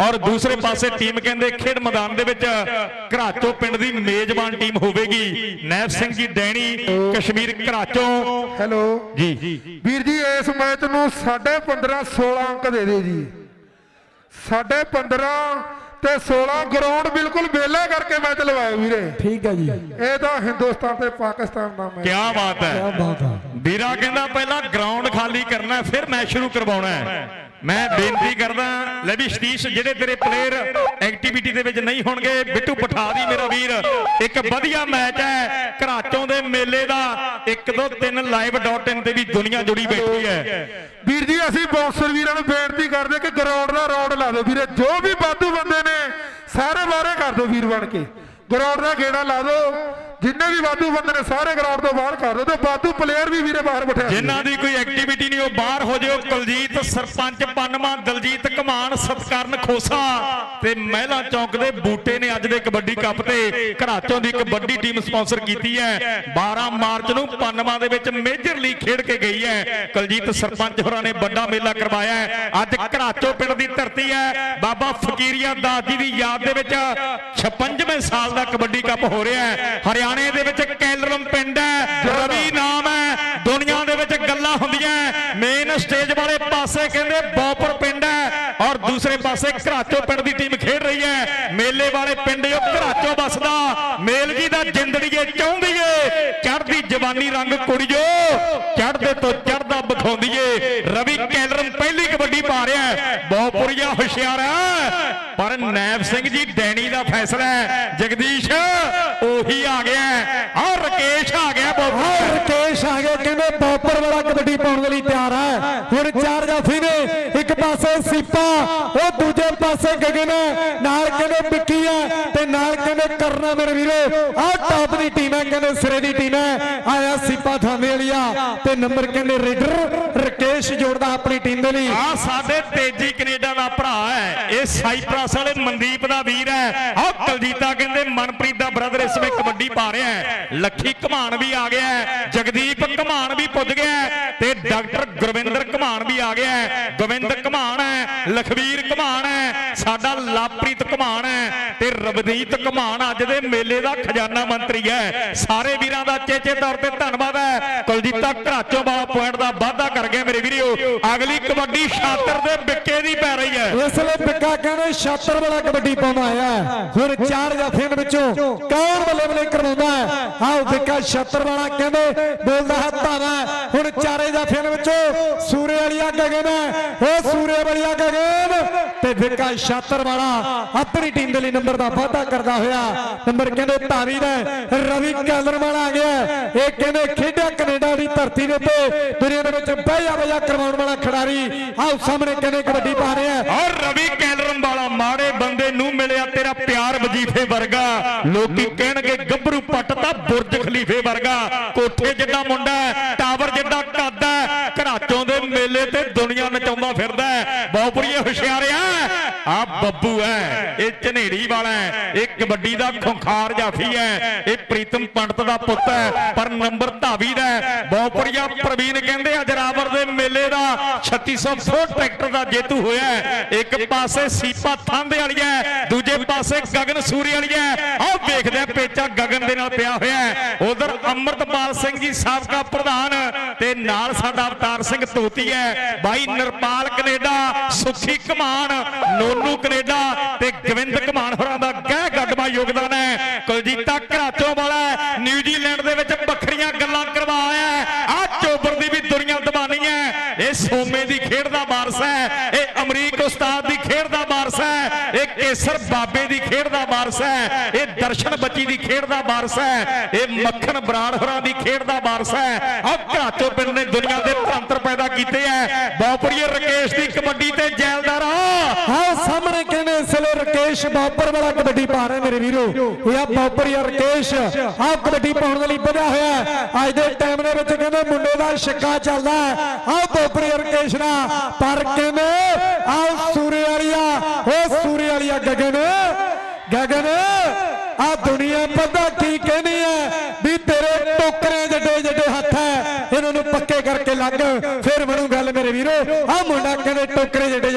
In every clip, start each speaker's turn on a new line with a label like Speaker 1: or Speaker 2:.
Speaker 1: ਔਰ ਦੂਸਰੇ ਪਾਸੇ ਟੀਮ ਕਹਿੰਦੇ ਖੇਡ ਮੈਦਾਨ ਦੇ ਵਿੱਚ ਘਰਾਚੋ ਪਿੰਡ ਦੀ ਮੇਜ਼ਬਾਨ ਟੀਮ ਹੋਵੇਗੀ। ਨੈਬ ਸਿੰਘ ਜੀ ਡੈਣੀ ਕਸ਼ਮੀਰ ਘਰਾਚੋ।
Speaker 2: ਹੈਲੋ।
Speaker 1: ਜੀ।
Speaker 2: ਵੀਰ ਜੀ ਇਸ ਮੈਚ ਨੂੰ 15.5 16 ਅੰਕ ਦੇ ਦਿਓ ਜੀ। 15.5 ਤੇ 16 ਗਰਾਊਂਡ ਬਿਲਕੁਲ ਵਿਹਲਾ ਕਰਕੇ ਮੈਚ ਲਵਾਏ ਵੀਰੇ।
Speaker 3: ਠੀਕ ਹੈ ਜੀ।
Speaker 2: ਇਹ ਤਾਂ ਹਿੰਦੁਸਤਾਨ ਤੇ ਪਾਕਿਸਤਾਨ ਦਾ ਮੈਚ।
Speaker 1: ਕੀ ਬਾਤ ਹੈ।
Speaker 3: ਕੀ ਬਾਤ ਹੈ।
Speaker 1: ਵੀਰਾ ਕਹਿੰਦਾ ਪਹਿਲਾਂ ਗਰਾਊਂਡ ਖਾਲੀ ਕਰਨਾ ਫਿਰ ਮੈਚ ਸ਼ੁਰੂ ਕਰਵਾਉਣਾ ਹੈ। ਮੈਂ ਬੇਨਤੀ ਕਰਦਾ ਲੈ ਵੀ ਸਤੀਸ਼, ਜਿਹੜੇ ਤੇਰੇ ਪਲੇਅਰ ਐਕਟੀਵਿਟੀ ਦੇ ਵਿੱਚ ਨਹੀਂ ਹੋਣਗੇ, ਬਿੱਟੂ ਪਠਾ ਦੀ ਮੇਰਾ ਵੀਰ, ਇੱਕ ਵਧੀਆ ਮੈਚ ਹੈ, ਘਰਾਚੋਂ ਦੇ ਮੇਲੇ ਦਾ 1 2 3 live.in ਤੇ ਵੀ ਦੁਨੀਆ ਜੁੜੀ ਬੈਠੀ ਹੈ।
Speaker 2: ਵੀਰ ਜੀ, ਅਸੀਂ ਬਾਕਸਰ ਵੀਰਾਂ ਨੂੰ ਬੇਨਤੀ ਕਰਦੇ ਕਿ ਗਰਾਊਂਡ ਦਾ ਰੌਂਡ ਲਾ ਦਿਓ ਵੀਰੇ, ਜੋ ਵੀ ਵਾਧੂ ਬੰਦੇ ਨੇ, ਸਾਰੇ ਬਾਰੇ ਕਰ ਦਿਓ ਵੀਰ ਬਣ ਕੇ। ਗਰਾਊਂਡ ਦਾ ਗੇੜਾ ਲਾ ਦਿਓ। ਜਿੰਨੇ ਵੀ ਵਾਧੂ ਬੰਦੇ ਨੇ ਸਾਰੇ ਗਰਾਊਂਡ ਤੋਂ ਬਾਹਰ ਕਰ ਦਿਓ ਤੇ ਵਾਧੂ ਪਲੇਅਰ ਵੀ ਵੀਰੇ ਬਾਹਰ ਬਿਠਾ
Speaker 1: ਜਿਨ੍ਹਾਂ ਦੀ ਕੋਈ ਐਕਟੀਵਿਟੀ ਨਹੀਂ, ਉਹ ਬਾਹਰ ਹੋ ਜਿਓ। ਕੁਲਜੀਤ, ਸਰਪੰਚ ਪੰਨਵਾ ਦਲਜੀਤ ਕਮਾਨ, ਸਤਕਰਨ ਖੋਸਾ ਤੇ ਮਹਿਲਾ ਚੌਂਕ ਦੇ ਬੂਟੇ ਨੇ ਅੱਜ ਦੇ ਕਬੱਡੀ ਕੱਪ ਤੇ। ਘਰਾਚੋਂ ਦੀ ਇੱਕ ਟੀਮ ਸਪਾਂਸਰ ਕੀਤੀ ਹੈ। 12 ਮਾਰਚ ਨੂੰ ਪੰਨਵਾ ਦੇ ਵਿੱਚ ਮੇਜਰ ਲੀਗ ਖੇਡ ਕੇ ਗਈ ਹੈ। ਕੁਲਜੀਤ, ਸਰਪੰਚ ਹੋਰਾਂ ਨੇ ਵੱਡਾ ਮੇਲਾ ਕਰਵਾਇਆ ਹੈ। ਅੱਜ ਘਰਾਚੋਂ ਪਿੰਡ ਦੀ ਧਰਤੀ ਹੈ। ਬਾਬਾ ਫਕੀਰੀਆ ਦਾਸ ਜੀ ਦੀ ਯਾਦ ਦੇ ਵਿੱਚ 56ਵੇਂ ਸਾਲ ਦਾ ਕਬੱਡੀ ਕੱਪ ਹੋ ਰਿਹਾ ਹੈ। ਹਰਿਆਣੇ ਦੇ ਵਿੱਚ ਕੈਲਰਮ ਪਿੰਡ ਹੈ, ਰਵੀ ਨਾਮ ਹੈ, ਦੁਨੀਆ ਦੇ ਵਿੱਚ ਗੱਲਾਂ ਹੁੰਦੀਆਂ ਮੇਨ ਸਟੇਜ ਵਾਲੇ ਪਾਸੇ ਕਹਿੰਦੇ ਬੌਪਰ ਪਿੰਡ ਹੈ ਔਰ ਦੂਸਰੇ ਪਾਸੇ ਘਰਾਚੋ ਪਿੰਡ ਦੀ ਟੀਮ ਖੇਡ ਰਹੀ ਹੈ। ਮੇਲੇ ਵਾਲੇ ਪਿੰਡ ਉਹ ਘਰਾਚੋ ਬਸਦਾ ਮੇਲਗੀ ਦਾ ਜਿੰਦੜੀਏ ਚਾਹੁੰਦੀਏ ਚੜਦੀ ਜਵਾਨੀ ਰੰਗ ਕੁੜੀਓ ਚੜਦੇ ਤੋਂ ਚੜਦਾ ਬਖਾਉਂਦੀਏ ਰਵੀ ਕੈਲਰਮ ਪਹਿਲੀ ਕਬੱਡੀ ਪਾ ਰਿਹਾ ਹੈ। ਹੁਸ਼ਿਆਰ ਹੈ। ਪਰ ਨੈਬ ਸਿੰਘ ਜੀ ਡੈਣੀ ਦਾ ਫੈਸਲਾ ਹੈ। ਜਗਦੀਸ਼ ਉਹੀ ਆ ਗਿਆ ਔਰ ਰਕੇਸ਼ ਆ ਗਿਆ ਬਹੁਪੁਰ
Speaker 3: ਰਕੇਸ਼ ਆ ਗਿਆ ਕਹਿੰਦੇ ਬੌਪਰ ਵਾਲਾ ਕਬੱਡੀ ਪਾਉਣ ਦੇ ਲਈ ਤਿਆਰ ਹੈ। ਹੁਣ ਚਾਰ ਜਾਫੀ ਨੇ। ਪਾਸੇ ਸੀਪਾ, ਉਹ ਦੂਜੇ ਪਾਸੇ ਗਗਨ ਨਾਲ ਕਹਿੰਦੇ ਵਿੱਕੀ ਹੈ ਤੇ ਨਾਲ ਕਹਿੰਦੇ ਕਰਨਾ ਮੇਰੇ ਵੀਰੋ। ਆਹ ਟਾਪ ਦੀ ਟੀਮ ਹੈ, ਕਹਿੰਦੇ ਸਿਰੇ ਦੀ ਟੀਮ ਹੈ। ਆਇਆ ਸੀਪਾ ਥਾਮੇ ਵਾਲੀਆ ਤੇ ਨੰਬਰ ਕਹਿੰਦੇ ਰੇਡਰ ਰਕੇਸ਼ ਜੋੜਦਾ ਆਪਣੀ ਟੀਮ ਦੇ ਲਈ।
Speaker 1: ਆ ਸਾਡੇ ਤੇਜੀ ਕੈਨੇਡਾ ਦਾ ਭਰਾ ਹੈ। ਇਹ ਸਾਈਪ੍ਰਸ ਵਾਲੇ ਮਨਦੀਪ ਦਾ ਵੀਰ ਹੈ। ਆਹ ਕਲਜੀਤਾ ਕਹਿੰਦੇ ਮਨਪ੍ਰੀਤ ਦਾ ਬ੍ਰਦਰ ਇਸ ਵਿੱਚ ਕਬੱਡੀ ਪਾ ਰਿਹਾ ਹੈ। ਲੱਖੀ ਘਮਾਨ ਵੀ ਆ ਗਿਆ ਹੈ। ਜਗਦੀਪ ਘਮਾਨ ਵੀ ਪੁੱਜ ਗਿਆ ਤੇ ਡਾਕਟਰ ਗੁਰਵਿੰਦਰ ਘਮਾਨ ਵੀ ਆ ਗਿਆ ਹੈ। ਗੋਬਿੰਦ ਘਮਾਨ ਹੈ ਲਖਵੀਰ ਘਮਾਨ ਹੈ, ਸਾਡਾ ਲਾਪ੍ਰੀਤ ਘਮਾਨ ਹੈ ਤੇ ਰਵਨੀਤ ਘਮਾਨ ਅੱਜ ਦੇ ਮੇਲੇ ਦਾ ਖਜ਼ਾਨਾ ਮੰਤਰੀ ਹੈ। ਸਾਰੇ ਵੀਰਾਂ ਦਾ ਚੇਚੇ ਤੌਰ ਤੇ ਧੰਨਵਾਦ ਹੈ। ਕੁਲਜੀਤਾ ਘਰਾਚੋਂ ਵਾਲਾ ਪੁਆਇੰਟ ਦਾ ਵਾਅਦਾ ਕਰ ਗਿਆ ਮੇਰੇ ਵੀਰੋ। ਅਗਲੀ ਕਬੱਡੀ ਛਾਤਰ ਦੇ ਬਿੱਕੇ ਦੀ ਪੈ ਰਹੀ ਹੈ।
Speaker 3: ਇਸ ਲਈ ਪਿੱਕਾ ਕਹਿੰਦੇ ਛਾਤਰ ਵਾਲਾ ਕਬੱਡੀ ਪਾਉਂਦਾ ਹੈ। ਹੁਣ ਚਾਰ ਜਾਫੀਆਂ ਵਿੱਚੋਂ ਕੌਣ ਬੱਲੇ ਬੱਲੇ ਕਰਵਾਉਂਦਾ ਹੈ। ਆਓ ਪਿੱਕਾ ਛਾਤਰ ਵਾਲਾ ਕਹਿੰਦੇ ਬੋਲਦਾ ਹੈ ਧਾਵਾ ਹੁਣ ਚਾਰੇ ਜਾਫੀਆਂ ਦੇ ਵਿੱਚੋਂ ਸੂਰੇ ਵਾਲੀਆ ਗਗਨ ਹੈ। ਉਹ ਸੂਰੇ ਵਾਲੀਆ ਗਗਨ ਤੇ ਪਿੱਕਾ ਛਾਤਰ ਵਾਲਾ ਆਪਣੀ ਟੀਮ ਦੇ ਲਈ ਨੰਬਰ ਦਾ ਵਾਅਦਾ ਕਰਦਾ ਹੋਇਆ। ਨੰਬਰ ਕਹਿੰਦੇ ਧਾਰੀ ਦਾ ਰਵੀ ਕੈਲਰ ਵਾਲਾ ਆ ਗਿਆ ਇਹ ਕਹਿੰਦੇ ਖੇਡਿਆ ਕੈਨੇਡਾ ਦੀ ਧਰਤੀ ਦੇ ਉੱਤੇ। ਦੁਨੀਆ ਦੇ ਵਿੱਚ ਬਹਿਆ ਬਹਿਆ ਕਰਵਾਉਣ ਵਾਲਾ ਖਿਡਾਰੀ। ਆਓ ਸਾਹਮਣੇ ਕਹਿੰਦੇ ਕਬੱਡੀ ਪਾ ਰਿਹਾ
Speaker 1: ਔਰ ਰਵੀ ਕੈਲਰਮ ਵਾਲਾ ਮਾੜੇ ਬੰਦੇ ਨੂੰ ਮਿਲਿਆ ਤੇਰਾ ਪਿਆਰ ਵਜੀਫੇ ਵਰਗਾ। ਲੋਕੀ ਕਹਿਣਗੇ ਗੱਭਰੂ ਪੱਟ ਤਾਂ ਬੁਰਜ ਖਲੀਫੇ ਵਰਗਾ। ਕੋਠੇ ਜਿੱਡਾ ਮੁੰਡਾ ਟਾਵਰ ਜਿੱਡਾ ਕੱਦ ਹੈ। ਘਰਾਚੋਂ ਦੇ ਮੇਲੇ ਤੇ ਦੁਨੀਆ ਨਚਾਉਂਦਾ ਫਿਰਦਾ ਹੈ। ਬਹੁਪੁਰੀਏ ਹੁਸ਼ਿਆਰਿਆ ਆ। ਬੱਬੂ ਹੈ, ਇਹ ਝਨੇੜੀ ਵਾਲਾ ਹੈ, ਇਹ ਕਬੱਡੀ ਦਾ ਖੁੰਖਾਰ ਜਾਫੀ ਹੈ, ਇਹ ਪ੍ਰੀਤਮ ਪੰਡਤ ਦਾ ਪੁੱਤ ਹੈ, ਪਰ ਨੰਬਰ ਧਾਵੀ ਦਾ ਹੈ। ਬਹੁਪੁਰੀਆ ਪ੍ਰਵੀਨ ਕਹਿੰਦੇ ਅਜਰਾਵਰ ਦੇ ਮੇਲੇ ਦਾ 3600 ਟਰੈਕਟਰ ਦਾ ਜੇਤੂ ਹੋਇਆ ਇੱਕ ਪਾਸੇ ਸੀਪਾ ਥੰਦੇ ਵਾਲੀ ਹੈ, ਦੂਜੇ ਪਾਸੇ ਗਗਨ ਸੂਰੀ ਵਾਲੀ ਹੈ। ਆਹ ਵੇਖਦੇ ਪੇਚਾ ਗਗਨ ਦੇ ਨਾਲ ਪਿਆ ਹੋਇਆ ਉਧਰ ਅੰਮ੍ਰਿਤਪਾਲ ਸਿੰਘ ਜੀ ਸਾਬਕਾ ਪ੍ਰਧਾਨ ਤੇ ਨਾਲ ਸਾਡਾ ਅਵਤਾਰ ਸਿੰਘ ਤੋਤੀ ਹੈ। ਬਾਈ ਨਿਰਪਾਲ ਕੈਨੇਡਾ ਸੁਖੀ ਕਮਾਨ ਨੋਨੂ ਕੈਨੇਡਾ ਤੇ ਗੋਬਿੰਦ ਕਮਾਨ ਹੋਰਾਂ ਦਾ ਗਹਿ ਗੱਡਵਾ ਯੋਗਦਾਨ ਹੈ। ਕੁਲਜੀਤਾ ਘਰਾਚੋਂ ਵਾਲਾ ਹੈ, ਨਿਊਜ਼ੀਲੈਂਡ ਦੇ ਵਿੱਚ ਵੱਖਰੀਆਂ ਗੱਲਾਂ ਕਰਵਾਇਆ ਆ ਚੋਬਰ ਦੀ ਵੀ ਦੁਨੀਆ ਦਬਾਨੀ ਹੈ। ਇਹ ਸੋਮੇ ਦੀ ਖੇਡ ਦਾ ਵਾਰਸ ਹੈ। ਇਹ ਅਮਰੀਕ ਉਸਤਾਦ ਇਹ ਕੇਸਰ ਬਾਬੇ ਦੀ ਖੇਡ ਦਾ ਵਾਰਸ ਹੈ। ਇਹ ਦਰਸ਼ਨ ਬੱਚੀ ਦੀ ਖੇਡ ਦਾ ਵਾਰਸ ਹੈ। ਇਹ ਮੱਖਣ ਬਰਾੜ ਹੋਰਾਂ ਦੀ ਖੇਡ ਦਾ ਵਾਰਸ ਹੈ। ਆ ਘਾਚੋ ਪਿੰਡ ਨੇ ਦੁਨੀਆ ਦੇ ਧਰੰਤਰ ਪੈਦਾ ਕੀਤੇ ਹੈ। ਬਹੁਪਰੀਏ ਰਕੇਸ਼ ਦੀ ਕਬੱਡੀ ਤੇ ਜੈਲਦਾਰ ਆ।
Speaker 3: ਸਾਹਮਣੇ ਇਸ ਵੇਲੇ ਰਕੇਸ਼ ਬਾਪਰ ਵਾਲਾ ਕਬੱਡੀ ਪਾ ਰਿਹਾ ਮੇਰੇ ਵੀਰੋ। ਇਹ ਆ ਬਾਪਰ ਯਾ ਰਕੇਸ਼ ਆਹ ਕਬੱਡੀ ਪਾਉਣ ਦੇ ਲਈ ਵਧਿਆ ਹੋਇਆ ਅੱਜ ਦੇ ਟਾਈਮ ਦੇ ਵਿੱਚ ਕਹਿੰਦੇ ਮੁੰਡੇ ਦਾ ਛੱਕਾ ਚੱਲਦਾ ਹੈ। ਆਹ ਬਾਪਰ ਯਾ ਰਕੇਸ਼ ਦਾ, ਪਰ ਕਹਿੰਦੇ ਆਹ ਸੂਰੇ ਵਾਲੀਆ ਉਹ ਸੂਰੇ ਵਾਲੀਆ ਗਗਨ ਗਗਨ, ਆ ਦੁਨੀਆ ਪਤਾ ਕੀ ਕਹਿੰਦੀ ਹੈ ਵੀ ਤੇਰੇ ਟੋਕਰੇ ਜੱਡੇ ਜੱਡੇ ਹੱਥ ਹੈ। ਇਹਨਾਂ ਨੂੰ ਪੱਕੇ ਕਰਕੇ ਲੱਗ, ਫਿਰ ਬਣੂ ਗੱਲ ਮੇਰੇ ਵੀਰੋ। ਆ ਮੁੰਡਾ ਕਹਿੰਦੇ ਟੋਕਰੇ ਜੱਡੇ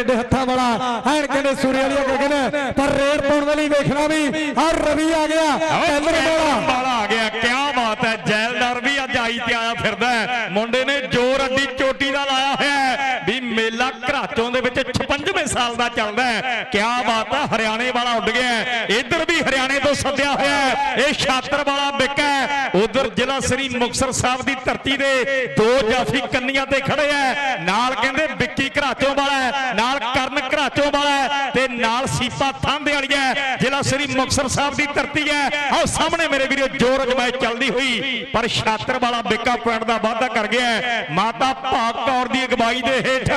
Speaker 3: ਵਾਲਾ ਐਨ ਕਹਿੰਦੇ ਸੂਰੇ ਵਾਲੀ ਗਗਨ ਪਰ ਰੇਡ ਪਾਉਣ ਵਾਲੀ ਵੇਖਣਾ ਵੀ ਆ ਰਵੀ ਆ ਗਿਆ। ਕੈਲਰ ਵਾਲਾ।
Speaker 1: ਆ ਗਿਆ। ਕੀ ਬਾਤ ਹੈ ਜੈਲਦਾਰ ਵੀ ਅੱਜ ਆਈ ਤੇ ਆਇਆ ਫਿਰਦਾ। ਮੁੰਡੇ ਨੇ ਜੋਰ ਅੱਡੀ ਚੋਟੀ ਦਾ ਲਾਇਆ ਹੋਇਆ ਵੀ ਮੇਲਾ ਘਰਾਚੋਂ ਦੇ ਵਿੱਚ 56ਵੇਂ ਸਾਲ ਦਾ ਚੱਲਦਾ ਹੈ। ਕਿਆ ਬਾਤ ਹੈ, ਹਰਿਆਣੇ ਵਾਲਾ ਉੱਡ ਗਿਆ ਇੱਧਰ ਵੀ ਹਰਿਆਣੇ ਤੋਂ ਸੱਦਿਆ ਹੋਇਆ ਇਹ ਛਾਤਰ ਵਾਲਾ ਬਿੱਕਾ ਉਧਰ ਜ਼ਿਲ੍ਹਾ ਸ੍ਰੀ ਮੁਕਤਸਰ ਸਾਹਿਬ ਦੀ ਧਰਤੀ ਦੇ ਦੋ ਜਾਫੀ ਕੰਨੀਆਂ ਤੇ ਖੜੇ ਹੈ। ਨਾਲ ਕਹਿੰਦੇ ਵਿੱਕੀ ਘਰਾਚੋਂ ਵਾਲਾ ਨਾਲ ਕਰਨ ਘਰਾਚੋਂ ਵਾਲਾ ਤੇ ਨਾਲ ਸੀਪਾ ਥਾਂਦੇ ਵਾਲੀ ਹੈ। ਜ਼ਿਲ੍ਹਾ ਸ੍ਰੀ ਮੁਕਤਸਰ ਸਾਹਿਬ ਦੀ ਧਰਤੀ ਹੈ। ਆਹ ਸਾਹਮਣੇ ਮੇਰੇ ਵੀਰੋ, ਜੋਰ ਅਜਮਾਇਸ਼ ਚੱਲਦੀ ਹੋਈ। ਪਰ ਛਾਤਰ ਵਾਲਾ ਬਿੱਕਾ ਪੁਆਇੰਟ ਦਾ ਵਾਅਦਾ ਕਰ ਗਿਆ ਮਾਤਾ ਭਾਗ ਕੌਰ ਦੀ ਅਗਵਾਈ ਦੇ ਹੇਠ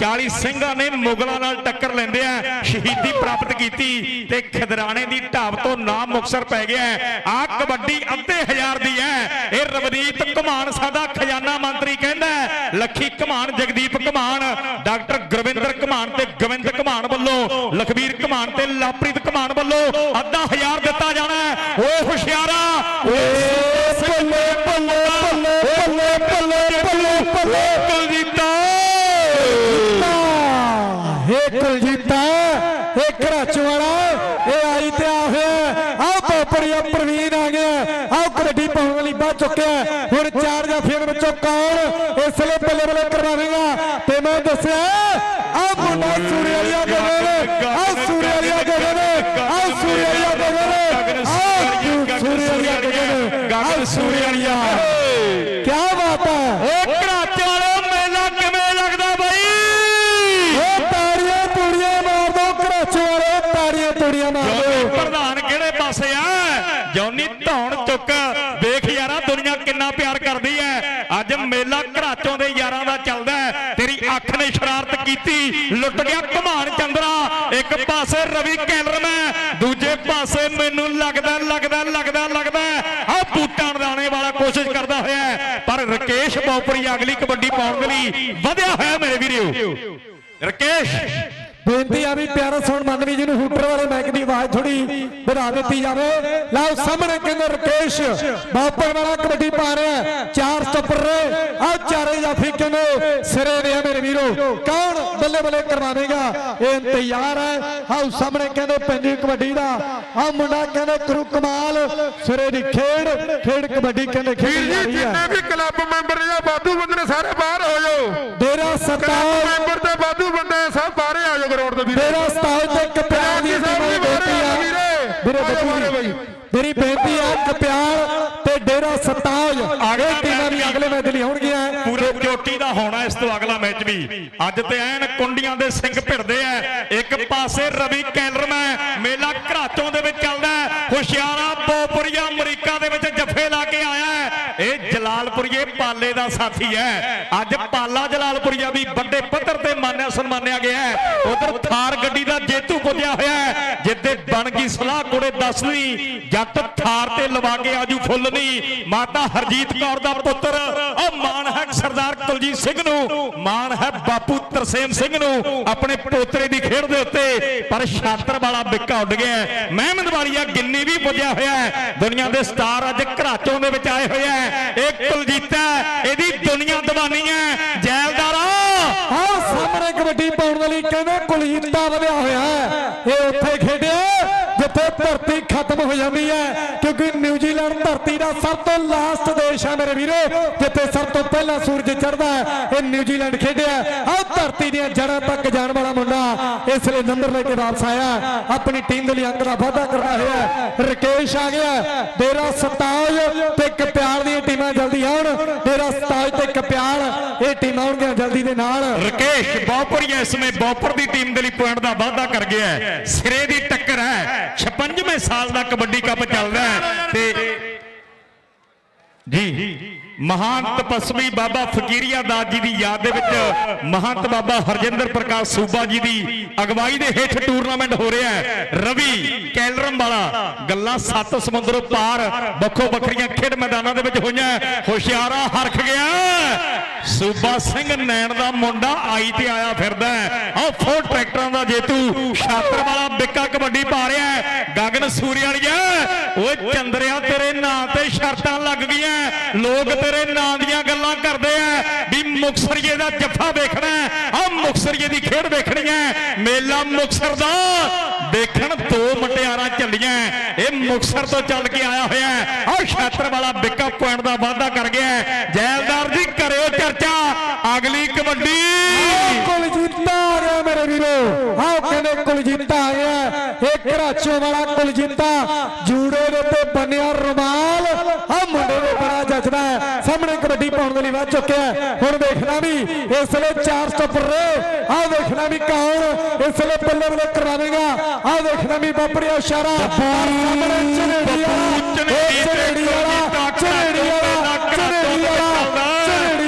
Speaker 1: 40 ਸਿੰਘਾਂ ਨੇ ਮੁਗਲਾਂ ਨਾਲ ਟੱਕਰ ਲੈਂਦੇ ਆ ਸ਼ਹੀਦੀ ਪ੍ਰਾਪਤ ਕੀਤੀ ਤੇ ਖਿਦਰਾਣੇ ਦੀ ਢਾਬ ਤੋਂ ਨਾਮ ਮੁਕਤਸਰ ਪੈ ਗਿਆ ਆ ਕਬੱਡੀ ਅੱਧੇ ਹਜ਼ਾਰ ਦੀ ਹੈ ਇਹ ਰਵਨੀਤ ਘਮਾਨ ਸਾਡਾ ਖਜ਼ਾਨਾ ਮੰਤਰੀ ਕਹਿੰਦਾ ਲੱਖੀ ਘਮਾਨ ਜਗਦੀਪ ਘਮਾਨ ਡਾਕਟਰ ਗੁਰਵਿੰਦਰ ਘਮਾਨ ਤੇ ਗੋਬਿੰਦ ਘਮਾਨ ਵੱਲੋਂ ਲਖਵੀਰ ਘਮਾਨ ਤੇ ਲਾਪ੍ਰੀਤ ਘਮਾਨ ਵੱਲੋਂ ਅੱਧਾ ਹਜ਼ਾਰ ਦਿੱਤਾ ਜਾਣਾ ਹੈ। ਹੁਸ਼ਿਆਰਾ ਓਏ
Speaker 3: ਬੱਲੇ ਬੱਲੇ ਬੱਲੇ ਬੱਲੇ ਬੱਲੇ ਬੱਲੇ ਇਸ ਲਈ ਤੇ ਮੈਂ ਦੱਸਿਆ ਆਹ ਮੁੰਡਾ ਸੂਰੇ ਵਾਲੀਆ ਗਗਨ ਆਹ ਸੂਰੇ ਵਾਲੀਆ ਗਗਨ ਆਹ ਸੂਰੇ ਵਾਲੀਆ ਗਗਨ ਆਹ ਸੂਰੇ ਵਾਲੀਆ ਗਗਨ ਆਹ ਸੂਰੇ ਵਾਲੀਆ ਕੀ ਬਾਤ ਹੈ
Speaker 1: ਓ ਘਰਾਚੇ ਵਾਲੋ ਮੇਲਾ ਕਿਵੇਂ ਲੱਗਦਾ ਬਈ
Speaker 3: ਉਹ ਤਾੜੀਆਂ ਤੂੜੀਆਂ ਮਾਰ ਦੋ ਘਰਾਚੇ ਵਾਲੇ ਤਾੜੀਆਂ ਤੂੜੀਆਂ ਮਾਰ
Speaker 1: ਜੌਨੀ
Speaker 3: ਦੋ
Speaker 1: ਪ੍ਰਧਾਨ ਕਿਹੜੇ ਪਾਸੇ ਆ ਜੌਨੀ ਧੌਣ ਚੁੱਕ ਵੇਖ ਯਾਰਾ ਦੁਨੀਆ ਕਿੰਨਾ ਪਿਆਰ ਕਰਦੀ ਹੈ ਅੱਜ ਮੇਲਾ ਘਰਾਚੋਂ ਦੇ ਯਾਰਾਂ ਦਾ ਚੱਲਦਾ ਹੈ। ਤੇਰੀ ਅੱਖ ਨੇ ਸ਼ਰਾਰਤ ਕੀਤੀ। ਲੁੱਟ ਗਿਆ ਘਮਾਨ ਚੰਦਰਾ। ਇੱਕ ਪਾਸੇ ਰਵੀ ਕੈਲਰਮੈਨ ਦੂਜੇ ਪਾਸੇ ਮੈਨੂੰ ਲੱਗਦਾ ਲੱਗਦਾ ਲੱਗਦਾ ਲੱਗਦਾ ਆ ਬੂਟਾਂ ਦਾਣੇ ਵਾਲਾ ਕੋਸ਼ਿਸ਼ ਕਰਦਾ ਹੋਇਆ ਹੈ। ਪਰ ਰਕੇਸ਼ ਬੌਪਰੀ ਅਗਲੀ ਕਬੱਡੀ ਪਾਉਣ ਦੇ ਲਈ ਵਧਿਆ ਹੋਇਆ ਮੇਰੇ ਵੀਰੋ। ਰਕੇਸ਼
Speaker 3: ਬੇਨਤੀ ਆ ਵੀ ਪਿਆਰਾ ਸੁਣ ਮੰਨ ਵੀ ਜਿਹਨੂੰ ਹੂਟਰ ਵਾਲੇ ਮੈਕ ਦੀ ਆਵਾਜ਼ ਥੋੜੀ ਵਧਾ ਦਿੱਤੀ ਜਾਵੇ। ਲਓ ਸਾਹਮਣੇ ਕਹਿੰਦੇ ਰਕੇਸ਼। ਬਾਪਰ ਵਾਲਾ ਕਬੱਡੀ ਪਾ ਰਿਹਾ ਹੈ। ਚਾਰ ਸਟੱਪਰ ਆ ਚਾਰੇ ਜਾਫੀ ਕਹਿੰਦੇ ਸਿਰੇ ਦੇ ਆ ਮੇਰੇ ਵੀਰੋ। ਕੌਣ ਬੱਲੇ ਬੱਲੇ ਕਰਵਾਵੇਗਾ ਇਹ ਤਿਆਰ ਹੈ। ਆਓ ਸਾਹਮਣੇ ਕਹਿੰਦੇ ਪੈਂਦੀ ਕਬੱਡੀ ਦਾ। ਆ ਮੁੰਡਾ ਕਹਿੰਦੇ ਕਰੂ ਕਮਾਲ ਸਿਰੇ ਦੀ ਖੇਡ। ਖੇਡ ਕਬੱਡੀ ਕਹਿੰਦੇ
Speaker 2: ਵੀਰ
Speaker 3: ਖੇਡੀ ਜਾ
Speaker 2: ਜੀ
Speaker 3: ਰਹੀ ਹੈ।
Speaker 2: ਜਿੰਨੇ ਵੀ ਕਲੱਬ ਮੈਂਬਰ ਜਾਂ ਬੰਦੇ ਨੇ ਸਾਰੇ ਬਾਹਰ ਹੋ ਜਾਓ।
Speaker 3: ਡੇਰਾ
Speaker 2: ਕਲੱਬ
Speaker 3: ਸਤਾਉ
Speaker 2: ਮੈਂਬਰ ਤੇ ਵਾਧੂ ਬੰਦੇ ਸਭ ਬਾਹਰੇ ਜਾਓ ਗਰਾਊਂਡ ਦੇ ਵੀਰੇ।
Speaker 3: ਮੇਰਾ ਸਤਾਉ ਤੇ ਕਪਿਆਰ ਦੀ ਦੀ ਬੇਨਤੀ ਆ।
Speaker 2: ਵੀਰੇ।
Speaker 3: ਬੱਬੂ। ਮੇਰੀ ਬੇਨਤੀ ਆ ਕਪਿਆਰ ਤੇ ਡੇਰਾ ਸਤਾਉ ਇਹ ਟੀਮਾਂ ਵੀ ਅਗਲੇ ਮੈਚ ਲਈ ਹੋਣਗੀਆਂ
Speaker 1: ਪੂਰੇ ਚੋਟੀ ਦਾ ਹੋਣਾ ਇਸ ਤੋਂ ਅਗਲਾ ਮੈਚ ਵੀ। ਅੱਜ ਤੇ ਐਨ ਕੁੰਡੀਆਂ ਦੇ ਸਿੰਘ ਭਿੜਦੇ ਆ। ਇੱਕ ਪਾਸੇ ਰਵੀ ਕੈਲਰਮੈਨ ਮੇਲਾ ਘਰਾਚੋਂ ਦੇ ਵਿੱਚ ਚੱਲਦਾ ਹੈ। ਹੁਸ਼ਿਆਰਾ ਬੋਪੁਰੀਆ ਅਮਰੀਕਾ ਦੇ ਵਿੱਚ ਜੱਫੇ ਲਾ ਕੇ ਆਇਆ ਹੈ। ਇਹ ਜਲਾਲਪੁਰੀਏ ਪਾਲੇ ਦਾ ਸਾਥੀ ਹੈ। ਅੱਜ ਪਾਲਾ ਜਲਾਲਪੁਰੀਆ ਵੀ ਵੱਡੇ ਪੱਧਰ ਤੇ ਮਾਨਿਆ ਸਨਮਾਨਿਆ ਗਿਆ ਹੈ। ਉਧਰ ਥਾਰ ਗੱਡੀ ਦਾ ਜੇਤੂ ਪੁੱਜਿਆ ਹੋਇਆ ਹੈ। ਜਿੱਦੇ ਬਣ ਗਈ ਸਲਾਹ ਕੋੜੇ ਦੱਸਦੀ ਜੱਟ ਥਾਰ ਤੇ ਲਵਾ ਕੇ ਆਜੂ ਫੁੱਲ ਨਹੀਂ ਮਾਤਾ ਹਰਜੀਤ ਕੌਰ ਦਾ ਪੁੱਤਰ, ਉਹ ਮਾਣ ਹੈ ਸਰਦਾਰ ਕੁਲਜੀਤ ਸਿੰਘ ਨੂੰ। ਮਾਣ ਹੈ ਬਾਪੂ ਤਰਸੇਮ ਸਿੰਘ ਨੂੰ। ਆਪਣੇ ਪੋਤਰੇ ਦੀ ਖੇਡ ਦੇ ਉੱਤੇ ਪਰ ਛਾਤਰ ਵਾਲਾ ਬਿੱਕਾ ਉੱਡ ਗਿਆ ਹੈ। ਮਹਿਮਦ ਵਾਲੀਆ ਗਿੰਨੀ ਵੀ ਪੁੱਜਿਆ ਹੋਇਆ ਹੈ। ਦੁਨੀਆ ਦੇ ਸਟਾਰ ਅੱਜ ਘਰਾਚੋਂ ਦੇ ਵਿੱਚ ਆਏ ਹੋਏ ਹੈ। ਇਹ ਕੁਲਜੀਤ ਹੈ, ਇਹਦੀ ਦੁਨੀਆ ਦੀਵਾਨੀ ਹੈ। ਜੈਲਦਾਰਾ।
Speaker 3: ਆਹ ਸਾਹਮਣੇ ਕਬੱਡੀ ਪਾਉਣ ਵਾਲੀ ਕਹਿੰਦੇ ਕੁਲਜੀਤਾ ਵਧਿਆ ਹੋਇਆ ਇਹ ਉੱਥੇ ਖੇਡਿਆ। ਜਿੱਥੇ ਧਰਤੀ ਖਤਮ ਹੋ ਜਾਂਦੀ ਹੈ, ਕਿਉਂਕਿ ਨਿਊਜ਼ੀਲੈਂਡ ਧਰਤੀ ਦਾ ਸਭ ਤੋਂ ਲਾਸਟ ਦੇਸ਼ ਹੈ ਮੇਰੇ ਵੀਰੋ, ਜਿੱਥੇ ਸਭ ਤੋਂ ਪਹਿਲਾਂ ਸੂਰਜ ਚੜ੍ਹਦਾ ਹੈ, ਇਹ ਨਿਊਜ਼ੀਲੈਂਡ ਖੇਡਿਆ ਆਹ ਧਰਤੀ ਦੀਆਂ ਜੜ੍ਹਾਂ ਤੱਕ ਜਾਣ ਵਾਲਾ ਮੁੰਡਾ ਇਸ ਲਈ ਨੰਬਰ ਲੈ ਕੇ ਵਾਪਸ ਆਇਆ ਆਪਣੀ ਟੀਮ ਦੇ ਲਈ ਅੰਕ ਦਾ ਵਾਅਦਾ ਕਰਦਾ ਹੋਇਆ ਰਕੇਸ਼ ਆ ਗਿਆ ਡੇਰਾ ਸਤਾਜ ਤੇ ਕਪਿਆਲ ਦੀਆਂ ਟੀਮਾਂ ਜਲਦੀ ਆਉਣ। ਡੇਰਾ ਸਤਾਜ ਤੇ ਕਪਿਆਲ, ਇਹ ਟੀਮਾਂ ਆਉਣਗੀਆਂ ਜਲਦੀ ਦੇ ਨਾਲ।
Speaker 1: ਰਕੇਸ਼ ਬੌਪਰੀਆ ਇਸ ਸਮੇਂ ਬੌਪਰ ਦੀ ਟੀਮ ਦੇ ਲਈ ਪੁਆਇੰਟ ਦਾ ਵਾਅਦਾ ਕਰ ਗਿਆ ਸਿਰੇ ਦੀ ਟੱਕਰ ਹੈ। 56ਵੇਂ ਸਾਲ ਦਾ ਕਬੱਡੀ ਕੱਪ ਚੱਲਦਾ ਹੈ ਤੇ ਜੀ। ਮਹਾਨ ਤਪਸਵੀ ਬਾਬਾ ਫਕੀਰੀਆ ਦਾਸ ਜੀ ਦੀ ਯਾਦ ਦੇ ਵਿੱਚ ਮਹੰਤ ਬਾਬਾ ਹਰਜਿੰਦਰ ਪ੍ਰਕਾਸ਼ ਸੂਬਾ ਜੀ ਦੀ ਅਗਵਾਈ ਦੇ ਹੇਠ ਟੂਰਨਾਮੈਂਟ ਹੋ ਰਿਹਾ ਹੈ। ਰਵੀ ਕੈਲਰਮ ਵਾਲਾ ਗੱਲਾਂ ਸੱਤ ਸਮੁੰਦਰੋਂ ਪਾਰ ਵੱਖੋ ਵੱਖਰੀਆਂ ਖੇਡ ਮੈਦਾਨਾਂ ਦੇ ਵਿੱਚ ਹੋਈਆਂ ਹੁਸ਼ਿਆਰਾ ਹਰਖ ਗਿਆ ਸੂਬਾ ਸਿੰਘ ਨੈਣ ਦਾ ਮੁੰਡਾ ਆਈ ਤੇ ਆਇਆ ਫਿਰਦਾ ਆਹ ਫੋਰ ਟਰੈਕਟਰਾਂ ਦਾ ਜੇਤੂ ਛਾਤਰ ਵਾਲਾ ਬਿੱਕਾ ਕਬੱਡੀ ਪਾ ਰਿਹਾ ਹੈ। ਗਗਨ ਸੂਰੀ ਵਾਲੀਆ ਓਏ ਚੰਦਰਿਆ ਤੇਰੇ ਨਾਂ ਤੇ ਸ਼ਰਤਾਂ ਲੱਗ ਗਈਆਂ। ਲੋਕ ਤੇਰੇ ਨਾਂ ਦੀਆਂ ਗੱਲਾਂ ਕਰਦੇ ਆ ਵੀ ਮੁਕਸਰੀਏ ਦਾ ਜੱਫਾ ਵੇਖਣਾ ਆ ਮੁਕਸਰੀਏ ਦੀ ਖੇਡ ਵੇਖਣੀ ਹੈ। ਮੇਲਾ ਮੁਕਸਰ ਦਾ ਦੇਖਣ ਦੋ ਮਟਿਆਰਾਂ ਚੱਲੀਆਂ ਇਹ ਮੁਕਸਰ ਤੋਂ ਚੱਲ ਕੇ ਆਇਆ ਹੋਇਆ ਆ ਛਾਤਰ ਵਾਲਾ ਬਿੱਕਾ ਪੁਆਇੰਟ ਦਾ ਵਾਅਦਾ ਕਰ ਗਿਆ ਹੈ। ਜੈਲਦਾਰ ਜੀ ਕਰਿਓ ਚਰਚਾ, ਅਗਲੀ ਕਬੱਡੀ।
Speaker 3: ਕੁਲਜੀਤਾ ਆ ਗਿਆ ਮੇਰੇ ਵੀਰੋ। ਆਓ ਕਹਿੰਦੇ ਕੁਲਜੀਤਾ ਆ। ਗਿਆ ਇਹ ਘਰਾਚੋ ਵਾਲਾ ਕੁਲਜੀਤਾ ਜੂੜੇ ਦੇ ਉੱਤੇ ਬੰਨਿਆ ਰੁਮਾਲ। ਆ ਮੁੰਡੇ ਦੇ ਹੈ। ਸਾਹਮਣੇ ਕਬੱਡੀ ਪਾਉਣ ਦੇ ਲਈ ਵੱਧ ਚੁੱਕਿਆ ਹੈ। ਹੁਣ ਦੇਖਣਾ ਵੀ ਇਸ ਵੇਲੇ ਚਾਰ ਸਟੱਪਰ ਰੇ ਆਹ ਦੇਖਣਾ ਵੀ ਕੌਣ ਇਸ ਵੇਲੇ ਬੱਲੇ ਬੱਲੇ ਕਰਾਵੇਗਾ। ਆਹ ਦੇਖਣਾ ਵੀ ਵਾਪਰਿਆ ਇਸ਼ਾਰਾ ਸਾਹਮਣੇ ਵਾਲਾ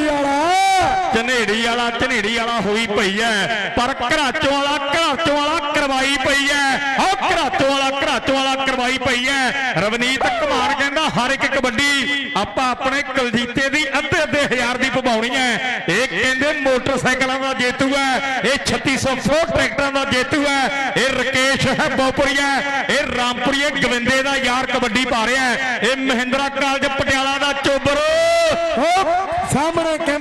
Speaker 3: ਵਾਲਾ ਝਨੇੜੀ ਵਾਲਾ ਝਨੇੜੀ ਵਾਲਾ
Speaker 1: ਹੋਈ ਪਈ ਐ ਪਰ ਘਰਾਚੋਂ ਵਾਲਾ ਘਰਾਚੋਂ ਵਾਲਾ ਕਰਵਾਈ ਪਈ ਐ ਆਹ ਘਰਾਚੋਂ ਵਾਲਾ ਘਰਾਚੋਂ ਵਾਲਾ ਪਈ ਐ ਰਵਨੀਤ ਕੁਮਾਰ ਕਹਿੰਦਾ, ਹਰ ਇੱਕ ਕਬੱਡੀ ਆਪਾਂ ਆਪਣੇ ਕੁਲਜੀਤੇ ਦੀ ਅੱਧੇ ਅੱਧੇ ਹਜ਼ਾਰ ਦੀ ਪਵਾਉਣੀ ਐ ਇਹ ਕਹਿੰਦੇ ਮੋਟਰਸਾਈਕਲਾਂ ਦਾ ਜੇਤੂ ਹੈ। ਇਹ 3600 ਫੋਰ ਟਰੈਕਟਰਾਂ ਦਾ ਜੇਤੂ ਹੈ। ਇਹ ਰਕੇਸ਼ ਹੈ ਬੋਪਰੀਆ ਇਹ ਰਾਮਪੁਰੀਏ ਗਵਿੰਦੇ ਦਾ ਯਾਰ ਕਬੱਡੀ ਪਾ ਰਿਹਾ ਹੈ। ਇਹ ਮਹਿੰਦਰਾ ਕਾਲਜ ਪਟਿਆਲਾ ਦਾ ਚੋਬਰ
Speaker 3: ਉਹ ਸਾਹਮਣੇ ਕਹਿੰਦੇ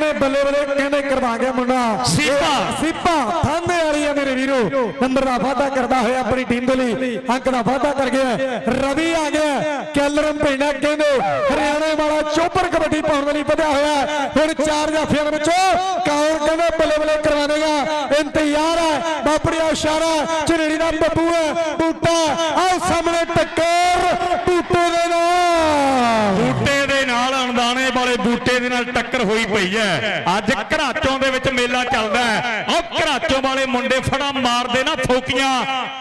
Speaker 3: ਕਹਿੰਦੇ ਕਰਵਾ ਗਿਆ ਮੁੰਡਾ।
Speaker 1: ਸੀਪਾ।
Speaker 3: ਸੀਪਾ ਥਾਂਦੇ ਵਾਲੀ ਆ ਮੇਰੇ ਵੀਰੋ। ਨੰਬਰ ਦਾ ਵਾਅਦਾ ਕਰਦਾ ਹੋਇਆ ਆਪਣੀ ਟੀਮ ਦੇ ਲਈ। ਅੰਕ ਦਾ ਵਾਅਦਾ ਕਰ ਗਿਆ। ਰਵੀ ਆ ਗਿਆ। ਕੈਲਰਮ ਭੇਣਾ ਕਹਿੰਦੇ ਹਰਿਆਣੇ ਵਾਲਾ ਚੋਪਰ ਕਬੱਡੀ ਪਾਉਣ ਦੇ ਲਈ ਵਧਿਆ ਹੋਇਆ ਹੁਣ ਚਾਰ ਜਾਫੀਆਂ ਦੇ ਵਿੱਚੋਂ ਕੌਣ ਕਹਿੰਦੇ ਬੱਲੇ ਬੱਲੇ ਕਰਵਾ ਦੇਗਾ। ਇੰਤਜ਼ਾਰ ਹੈ। ਬਾਪੜੀਆ ਇਸ਼ਾਰਾ ਝਰੇੜੀ ਦਾ ਬੱਬੂ ਹੈ। ਬੂਟਾ ਆਹ ਸਾਹਮਣੇ ਟੱਕਰ ਬੂਟੇ ਦੇ ਨਾਲ
Speaker 1: ਬੂਟੇ ਦੇ ਨਾਲ ਅਣਦਾਣੇ ਵਾਲੇ ਬੂਟੇ ਦੇ ਨਾਲ ਟੱਕਰ ਹੋਈ ਪਈ ਹੈ। ਅੱਜ ਘਰਾਚੋਂ ਦੇ ਵਿੱਚ ਮੇਲਾ ਚੱਲਦਾ ਹੈ। ਉਹ ਘਰਾਚੋਂ ਵਾਲੇ ਮੁੰਡੇ ਫੜਾ ਮਾਰਦੇ ਨਾ ਠੋਕੀਆਂ।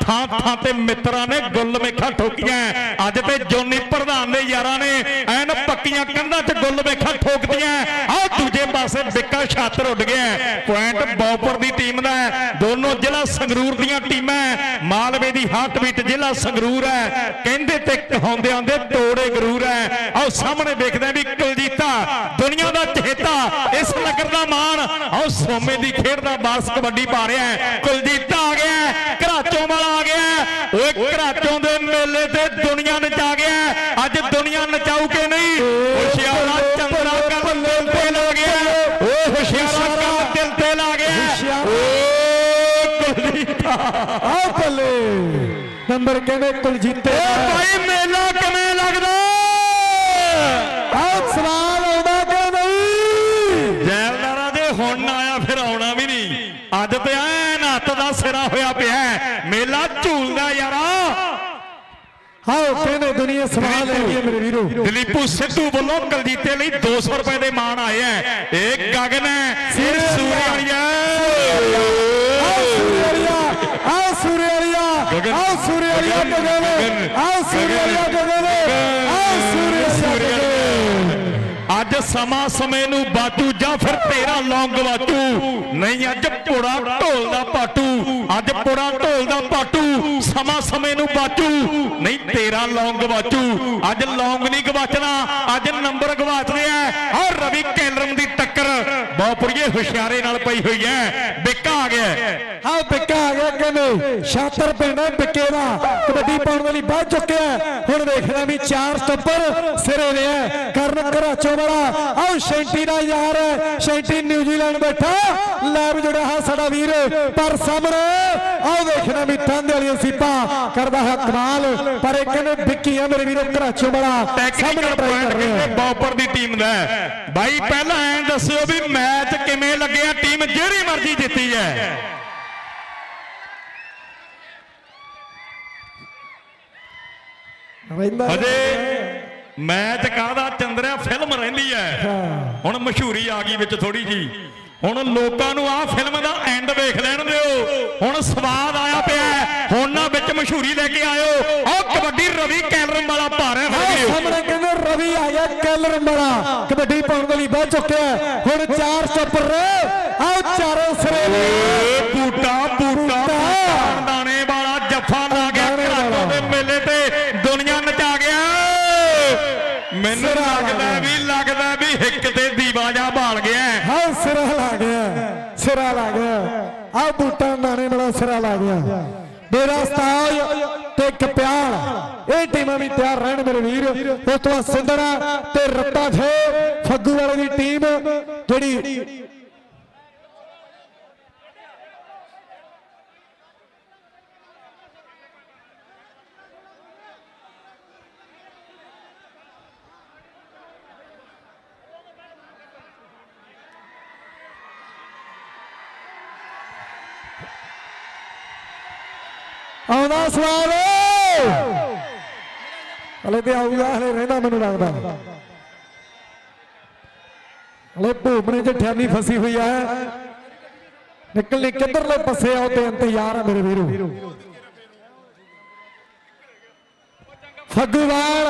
Speaker 1: ਥਾਂ ਥਾਂ ਤੇ ਮਿੱਤਰਾਂ ਨੇ ਗੁੱਲ ਮੇਖਾਂ ਠੋਕੀਆਂ। ਅੱਜ ਤੇ ਜੋਨੀ ਪ੍ਰਧਾਨ ਦੇ ਯਾਰਾਂ ਨੇ ਐਨ ਪੱਕੀਆਂ ਕੰਧਾਂ 'ਚ ਗੁੱਲ ਮੇਖਾਂ ਠੋਕਦੀਆਂ। ਆਹ ਦੂਜੇ ਪਾਸੇ ਬਿੱਕਾ ਛਾਤਰ ਉੱਡ ਗਿਆ ਪੁਆਇੰਟ ਬੌਪਰ ਦੀ ਟੀਮ ਦਾ ਹੈ। ਦੋਨੋਂ ਜ਼ਿਲ੍ਹਾ ਸੰਗਰੂਰ ਦੀਆਂ ਟੀਮਾਂ ਮਾਲਵੇ ਦੀ ਹਾਰਟਬੀਟ ਜ਼ਿਲ੍ਹਾ ਸੰਗਰੂਰ ਹੈ। ਕਹਿੰਦੇ ਤੇ ਕਹਾਉਂਦਿਆਂ ਦੇ ਤੋੜੇ ਗਰੂਰ ਹੈ। ਆਓ ਸਾਹਮਣੇ ਵੇਖਦੇ ਵੀ ਕੁਲਜੀਤਾ ਦੁਨੀਆ ਦਾ ਚਹੇਤਾ ਇਸ ਨਗਰ ਦਾ ਮਾਣ। ਆਓ ਸੋਮੇ ਦੀ ਖੇਡ ਦਾ ਬਾਸ ਕਬੱਡੀ ਪਾ ਰਿਹਾ ਹੈ। ਕੁਲਜੀਤਾ ਆ ਗਿਆ ਹੈ, ਘਰਾਚੋਂ ਵਾਲਾ ਆ ਗਿਆ ਹੈ। ਓਏ ਘਰਾਚੋਂ ਦੇ ਮੇਲੇ ਤੇ ਦੁਨੀਆ ਆ ਗਿਆ ਹੈ। ਅੱਜ ਦੁਨੀਆ ਨਚਾਊ ਕਿ ਨਹੀਂ ਹੁਸ਼ਿਆਰਾ ਚੰਦਰਾ ਕਰ ਦਿਲ ਤੇ ਲਾ ਗਿਆ ਓਏ ਹੁਸ਼ਿਆਰਾ ਕਰ ਦਿਲ ਤੇ ਲਾ ਗਿਆ ਓ ਕੁਲਜੀਤਾ
Speaker 3: ਆਹ ਬੱਲੇ ਨੰਬਰ ਕਹਿੰਦੇ ਕੁਲਜੀਤੇ
Speaker 1: ਓ ਭਾਈ ਮੇਲਾ ਕਿਵੇਂ ਲੱਗਦਾ?
Speaker 3: ਆਹ ਸਵਾਲ ਆਉਂਦਾ ਕਿ ਨਹੀਂ?
Speaker 1: ਜੈਲਦਾਰਾ ਜੇ ਹੁਣ ਨਾ ਆਇਆ ਫਿਰ ਆਉਣਾ ਵੀ ਨਹੀਂ। ਅੱਜ ਤੇ ਐਨ ਹੱਥ ਦਾ ਸਿਰਾ ਹੋਇਆ ਪਿਆ। ਮੇਲਾ ਝੂਲਦਾ ਯਾਰਾ।
Speaker 3: ਆਓ ਕਹਿੰਦੇ ਦੁਨੀਆ ਸਵਾਲ ਗਈ ਹੈ ਮੇਰੇ ਵੀਰੋ।
Speaker 1: ਦਲੀਪੂ ਸਿੱਧੂ ਵੱਲੋਂ ਕਲਜੀਤੇ ਲਈ 200 ਰੁਪਏ ਦੇ ਮਾਣ ਆਏ ਹੈ। ਇਹ ਗਗਨ ਹੈ ਇਹ ਸੂਰਿਆਲੀਆ
Speaker 3: ਆਹ ਸੂਰਿਆਲੀਆ ਆਹ ਸੂਰਿਆਲੀਆ
Speaker 1: ਗਗਨ,
Speaker 3: ਆਹ ਸੂਰਿਆਲੀਆ
Speaker 1: ਗਗਨ,
Speaker 3: ਗਗਨ
Speaker 1: ਗਗਨ,
Speaker 3: ਆਹ ਸੂਰਿਆਲੀਆ ਗਗਨ ਆਹ
Speaker 1: ਅੱਜ ਸਮਾਂ ਸਮੇਂ ਨੂੰ ਬਾਟੂ ਜਾਂ ਫਿਰ ਤੇਰਾ ਲੌਂਗ ਵਾਟੂ। ਨਹੀਂ ਅੱਜ ਪੁੜਾ ਢੋਲ ਦਾ ਪਾਟੂ। ਅੱਜ ਪੋੜਾ ਢੋਲ ਦਾ ਪਾਟੂ। ਸਮਾਂ ਸਮੇਂ ਨੂੰ ਬਾਟੂ। ਨਹੀਂ ਤੇਰਾ ਲੌਂਗ ਵਾਟੂ। ਅੱਜ ਲੌਂਗ ਨਹੀਂ ਗਵਾਚਣਾ। ਅੱਜ ਨੰਬਰ ਗਵਾਚ ਰਿਹਾ ਔਰ ਰਵੀ ਕੈਲਰਮ ਦੀ ਬਹੁਪੁਰੀਏ ਹੁਸ਼ਿਆਰੇ ਨਾਲ ਪਈ ਹੋਈ ਹੈ। ਬਿੱਕਾ ਆ ਗਿਆ। ਹੈ।
Speaker 3: ਬਿੱਕਾ ਆ ਗਿਆ ਕਹਿੰਦੇ ਛਾਤਰ ਪਿੰਡ ਹੈ ਬਿੱਕੇ ਦਾ। ਕਬੱਡੀ ਪਾਉਣ ਵਾਲੀ ਵੱਧ ਚੁੱਕਿਆ ਹੈ। ਹੁਣ ਵੇਖਣਾ ਵੀ ਚਾਰ ਸਟੱਪਰ ਸਿਰੇ ਦੇ ਹੈ। ਕਰਨ ਘਰਾਚੋਂ ਵਾਲਾ। ਆਹ ਸ਼ੈਂਟੀ ਦਾ ਯਾਰ ਹੈ। ਸ਼ੈਂਟੀ ਨਿਊਜ਼ੀਲੈਂਡ ਬੈਠਾ। ਲੈਬ ਜੁੜਿਆ ਹੈ ਸਾਡਾ ਵੀਰ। ਪਰ ਸਾਹਮਣੇ ਆਹ ਵੇਖਣਾ ਵੀ ਤੰਦੇ ਵਾਲੀ ਸੀਪਾ। ਕਰਦਾ ਹੈ ਕਮਾਲ। ਪਰ ਇਹ ਕਹਿੰਦੇ ਬਿੱਕੀ ਆ ਮੇਰੇ ਵੀਰੋ ਘਰਾਚੋਂ ਵਾਲਾ। ਸਾਹਮਣੇ
Speaker 1: ਪੁਆਇੰਟ ਕਹਿੰਦੇ ਬੌਪਰ ਦੀ ਟੀਮ ਦਾ ਹੈ। ਬਾਈ ਪਹਿਲਾਂ ਐਂ ਦੱਸਿਓ ਵੀ ਮੈਚ ਕਿਵੇਂ ਲੱਗਿਆ ਟੀਮ ਜਿਹੜੀ ਮਰਜ਼ੀ ਜਿੱਤੀ ਹੈ। ਹਜੇ ਮੈਚ ਕਾਹਦਾ? ਚੰਦਰਿਆ ਫਿਲਮ ਰਹਿੰਦੀ ਹੈ। ਹੁਣ ਮਸ਼ਹੂਰੀ ਆ ਗਈ ਵਿੱਚ ਥੋੜੀ ਜੀ ਹੁਣ ਲੋਕਾਂ ਨੂੰ ਆਹ ਫਿਲਮ ਦਾ ਐਂਡ ਵੇਖ ਲੈਣ ਦਿਓ। ਹੁਣ ਸਵਾਦ ਆਇਆ ਪਿਆ। ਹੁਣ ਨਾ ਵਿੱਚ ਮਸ਼ਹੂਰੀ ਲੈ ਕੇ ਆਇਓ। ਆਹ ਕਬੱਡੀ ਰਵੀ ਕੈਲਰਮ ਵਾਲਾ ਭਾਰ ਹੈ ਵੀਡੀਓ।
Speaker 3: ਸਾਹਮਣੇ ਕਹਿੰਦੇ ਰਵੀ ਆ ਗਿਆ ਕੈਲਰ ਮੜਾ ਕਬੱਡੀ ਪਾਉਣ ਦੇ ਲਈ ਵੱਧ ਚੁੱਕਿਆ। ਹੁਣ ਚਾਰ ਸਟੱਪਰ ਆਹ ਚਾਰੋਂ ਸਿਰੇ
Speaker 1: ਬੂਟਾ ਬੂਟਾ ਦਾਣੇ ਵਾਲਾ ਜੱਫਾ ਲਾ ਗਿਆ
Speaker 3: ਦਾਣੇ
Speaker 1: ਘਰਾਟੋਂ
Speaker 3: ਵਾਲਾ।
Speaker 1: ਦੇ ਮੇਲੇ ਤੇ ਦੁਨੀਆ ਨਚਾ ਗਿਆ ਮੈਨੂੰ
Speaker 3: ਸਿਰਾ ਲਾ
Speaker 1: ਲੱਗਦਾ
Speaker 3: ਗਿਆ।
Speaker 1: ਵੀ ਲੱਗਦਾ ਵੀ ਹਿੱਕ ਤੇ ਦੀਵਾ ਜਾ ਬਾਲ ਗਿਆ
Speaker 3: ਹਾਂ ਸਿਰਾ ਲਾ ਗਿਆ ਸਿਰਾ ਗਿਆ ਡੇਰਾ ਸਤਾਜ ਤੇ ਕਪਿਆਲ ਇਹ ਟੀਮਾਂ ਵੀ ਤਿਆਰ ਰਹਿਣ ਮੇਰੇ ਵੀਰ। ਉਸ ਤੋਂ ਬਾਅਦ ਸਿੰਧੜਾ ਤੇ ਰੱਤਾ ਫੇ ਫੱਗੂ ਵਾਲੇ ਦੀ ਟੀਮ, ਜਿਹੜੀ ਆਉਂਦਾ ਸਵਾਲ। ਹਲੇ ਤੇ ਆਊਗਾ, ਹਲੇ ਰਹਿੰਦਾ ਮੈਨੂੰ ਲੱਗਦਾ। ਹਲੇ ਭੂਮਣੇ ਚ ਠਿਆਨੀ ਫਸੀ ਹੋਈ ਆ। ਨਿਕਲਣੀ ਕਿੱਧਰਲੇ ਪਾਸੇ ਆਉ ਤੇ ਇੰਤਜ਼ਾਰ ਆ ਮੇਰੇ ਵੀਰੋ। ਫੱਗੂਵਾਲ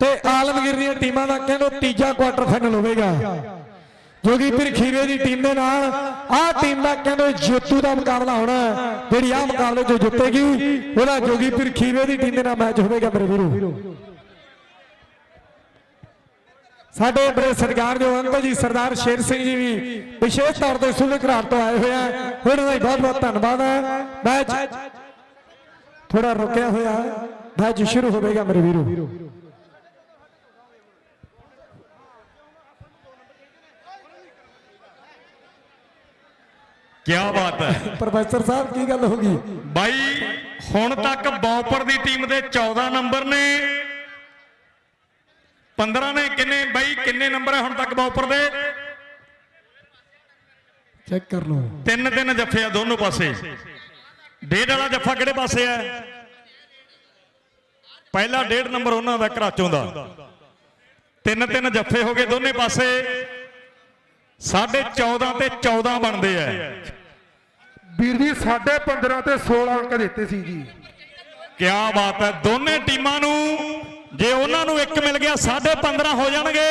Speaker 3: ਤੇ ਆਲਮਗੀਰ ਦੀਆਂ ਟੀਮਾਂ ਦਾ ਕਹਿੰਦੇ ਤੀਜਾ ਕੁਆਟਰ ਫਾਈਨਲ ਹੋਵੇਗਾ। ਜੋਗੀਪੁਰ ਖੀਰੇ ਦੀ ਟੀਮ ਦੇ ਨਾਲ ਆਹ ਟੀਮ ਦਾ ਕਹਿੰਦੇ ਜੇਤੂ ਦਾ ਮੁਕਾਬਲਾ ਹੋਣਾ ਹੈ। ਜਿਹੜੀ ਆਹ ਮੁਕਾਬਲੇ ਜੋ ਜਿੱਤੇਗੀ, ਉਹਦਾ ਜੋਗੀਪੁਰ ਖੀਰੇ ਦੀ ਟੀਮ ਦੇ ਨਾਲ ਮੈਚ ਹੋਵੇਗਾ ਮੇਰੇ ਵੀਰੋ। ਸਾਡੇ ਬੜੇ ਸਤਿਕਾਰ ਜੋ ਅੰਕਲ ਜੀ, ਸਰਦਾਰ ਸ਼ੇਰ ਸਿੰਘ ਜੀ ਵੀ ਵਿਸ਼ੇਸ਼ ਤੌਰ ਤੇ ਸੂਲੇ ਘਰਾਟ ਤੋਂ ਆਏ ਹੋਏ ਆ। ਉਹਨਾਂ ਦਾ ਬਹੁਤ ਬਹੁਤ ਧੰਨਵਾਦ ਹੈ। ਮੈਚ ਥੋੜਾ ਰੁਕਿਆ ਹੋਇਆ ਮੈਚ ਸ਼ੁਰੂ ਹੋਵੇਗਾ ਮੇਰੇ ਵੀਰੋ।
Speaker 1: ਕੀ ਬਾਤ ਹੈ।
Speaker 3: ਪ੍ਰੋਫੈਸਰ ਸਾਹਿਬ ਕੀ ਗੱਲ ਹੋ ਗਈ?
Speaker 1: ਬਾਈ ਹੁਣ ਤੱਕ ਬੌਪਰ ਦੀ ਟੀਮ ਦੇ 14 ਨੰਬਰ ਨੇ। 15 ਨੇ ਕਿੰਨੇ? ਬਾਈ ਕਿੰਨੇ ਨੰਬਰ ਹੈ ਹੁਣ ਤੱਕ ਬੌਪਰ ਦੇ?
Speaker 3: ਚੈੱਕ ਕਰ ਲਓ।
Speaker 1: ਤਿੰਨ ਤਿੰਨ ਜੱਫੇ ਆ ਦੋਨੋਂ ਪਾਸੇ। ਡੇਢ ਵਾਲਾ ਜੱਫਾ ਕਿਹੜੇ ਪਾਸੇ ਹੈ? ਪਹਿਲਾ ਡੇਢ ਨੰਬਰ ਉਹਨਾਂ ਦਾ ਘਰਾਚੋਂ ਦਾ। ਤਿੰਨ ਤਿੰਨ ਜੱਫੇ ਹੋ ਗਏ ਦੋਨੇ ਪਾਸੇ। ਸਾਢੇ 14 ਤੇ 14 ਬਣਦੇ ਆ
Speaker 2: ਵੀਰ ਜੀ ਸਾਢੇ 15 ਤੇ 16 ਅੰਕ ਦਿੱਤੇ ਸੀ ਜੀ।
Speaker 1: ਕਿਆ ਬਾਤ ਹੈ ਦੋਨੇ ਟੀਮਾਂ ਨੂੰ ਜੇ ਉਹਨਾਂ ਨੂੰ ਇੱਕ ਮਿਲ ਗਿਆ 15.5 ਹੋ ਜਾਣਗੇ।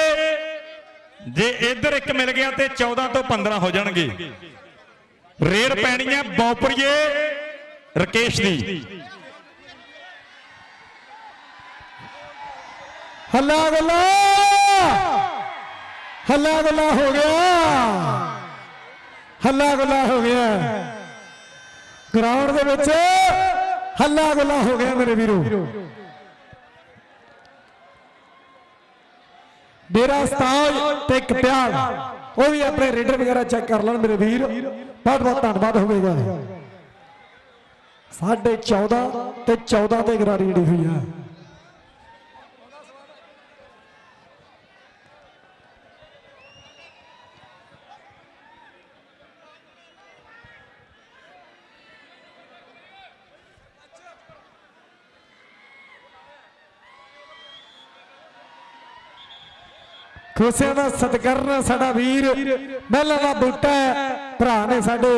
Speaker 1: ਜੇ ਇੱਧਰ ਇੱਕ ਮਿਲ ਗਿਆ ਤੇ 14 ਤੋਂ 15 ਹੋ ਜਾਣਗੇ। ਰੇਡ ਪੈਣੀ ਹੈ ਬੌਪਰੀਏ ਰਕੇਸ਼ ਦੀ।
Speaker 3: ਹੱਲਾ ਗੱਲਾ! ਹੱਲਾ ਗੱਲਾ ਹੋ ਗਿਆ। ਹੱਲਾ ਗੱਲਾ ਹੋ ਗਿਆ। ਗਰਾਊਂਡ ਦੇ ਵਿੱਚ ਹੱਲਾ ਗੱਲਾ ਹੋ ਗਿਆ ਮੇਰੇ ਵੀਰੋ। ਡੇਰਾ ਸਤਾਜ ਤੇ ਇੱਕ ਪਿਆਰ। ਉਹ ਵੀ ਆਪਣੇ ਰੇਡਰ ਵਗੈਰਾ ਚੈੱਕ ਕਰ ਲੈਣ ਮੇਰੇ ਵੀਰ। ਬਹੁਤ ਬਹੁਤ ਧੰਨਵਾਦ ਹੋਵੇਗਾ। ਸਾਢੇ 14 ਤੇ 14 ਤੇ ਗਰਾਰੀ ਜਿਹੜੀ ਹੋਈ ਆ। ਖੁਸ਼ੀਆਂ ਦਾ ਸਤਿਕਾਰਨ ਸਾਡਾ ਵੀਰ ਮਹਿਲਾ ਦਾ ਬੂਟਾ ਭਰਾ ਨੇ ਸਾਡੇ।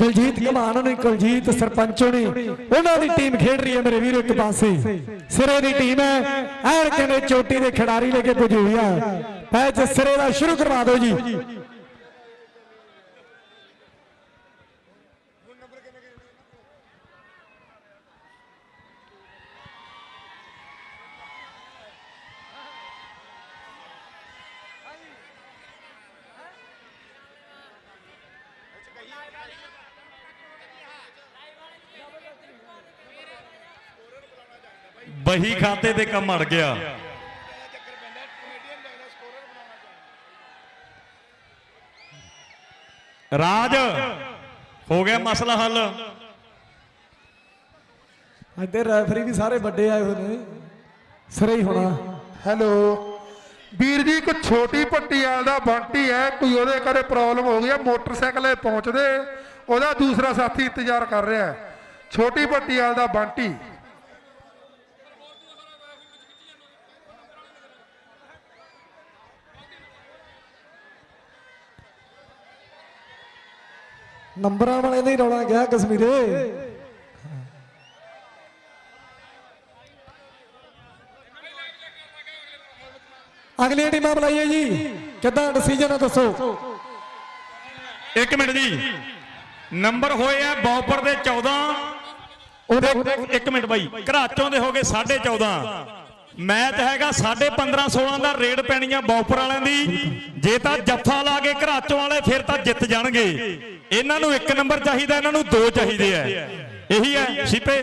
Speaker 3: ਬਲਜੀਤ ਕਮਾਨ ਨੇ ਕੁਲਜੀਤ ਸਰਪੰਚ ਨੇ ਉਹਨਾਂ ਦੀ ਟੀਮ ਖੇਡ ਰਹੀ ਹੈ ਮੇਰੇ ਵੀਰੋ ਇੱਕ ਪਾਸੇ। ਸਿਰੇ ਦੀ ਟੀਮ ਹੈ ਐਨ ਕਹਿੰਦੇ ਚੋਟੀ ਦੇ ਖਿਡਾਰੀ ਲੈ ਕੇ ਪੁੱਜੀ ਹੋਈ ਹੈ ਮੈਚ ਸਿਰੇ ਦਾ ਸ਼ੁਰੂ ਕਰਵਾ ਦਿਓ ਜੀ।
Speaker 1: ਬਹੀ ਖਾਤੇ ਤੇ ਕੰਮ ਅੜ ਗਿਆ। ਰਾਜ ਹੋ ਗਿਆ ਮਸਲਾ ਹੱਲ।
Speaker 3: ਇੱਥੇ ਰੈਫਰੀ ਵੀ ਸਾਰੇ ਵੱਡੇ ਆਏ ਹੋਏ ਨੇ। ਸਿਰੇ ਹੀ ਹੋਣਾ।
Speaker 2: ਹੈਲੋ। ਵੀਰ ਜੀ ਇੱਕ ਛੋਟੀ ਪੱਟੀ ਵਾਲ ਦਾ ਬੰਟੀ ਹੈ ਕੋਈ ਉਹਦੇ ਕਦੇ ਪ੍ਰੋਬਲਮ ਹੋ ਗਈ ਹੈ ਮੋਟਰਸਾਈਕਲ 'ਤੇ ਪਹੁੰਚਦੇ ਉਹਦਾ ਦੂਸਰਾ ਸਾਥੀ ਇੰਤਜ਼ਾਰ ਕਰ ਰਿਹਾ ਹੈ। ਛੋਟੀ ਪੱਟੀ ਵਾਲ ਦਾ ਬੰਟੀ।
Speaker 3: ਨੰਬਰਾਂ ਵਾਲੇ ਦਾ ਹੀ ਰੌਲਾ ਗਿਆ ਕਸ਼ਮੀਰੇ। ਅਗਲੀ ਟੀਮਾਂ ਬੁਲਾਈਏ ਜੀ। ਕਿੱਦਾਂ ਡਿਸੀਜਨ ਹੈ ਦੱਸੋ?
Speaker 1: ਇੱਕ ਮਿੰਟ ਜੀ। ਨੰਬਰ ਹੋਏ ਆ ਬੌਪਰ ਦੇ 14 ਉਹਦੇ ਇੱਕ ਮਿੰਟ ਬਾਈ ਘਰਾਚੋਂ ਦੇ ਹੋ ਗਏ 14.5 ਮੈਚ ਹੈਗਾ 15.5 16 ਦਾ ਰੇਡ ਪੈਣੀ ਆ ਬੌਪਰ ਵਾਲਿਆਂ ਦੀ। ਜੇ ਤਾਂ ਜੱਫਾ ਲਾ ਕੇ ਘਰਾਚੋਂ ਵਾਲੇ ਫਿਰ ਤਾਂ ਜਿੱਤ ਜਾਣਗੇ। ਇਹਨਾਂ ਨੂੰ ਇੱਕ ਨੰਬਰ ਚਾਹੀਦਾ ਇਹਨਾਂ ਨੂੰ ਦੋ ਚਾਹੀਦੇ ਆ। ਇਹੀ ਹੈ ਸੀਪੇ।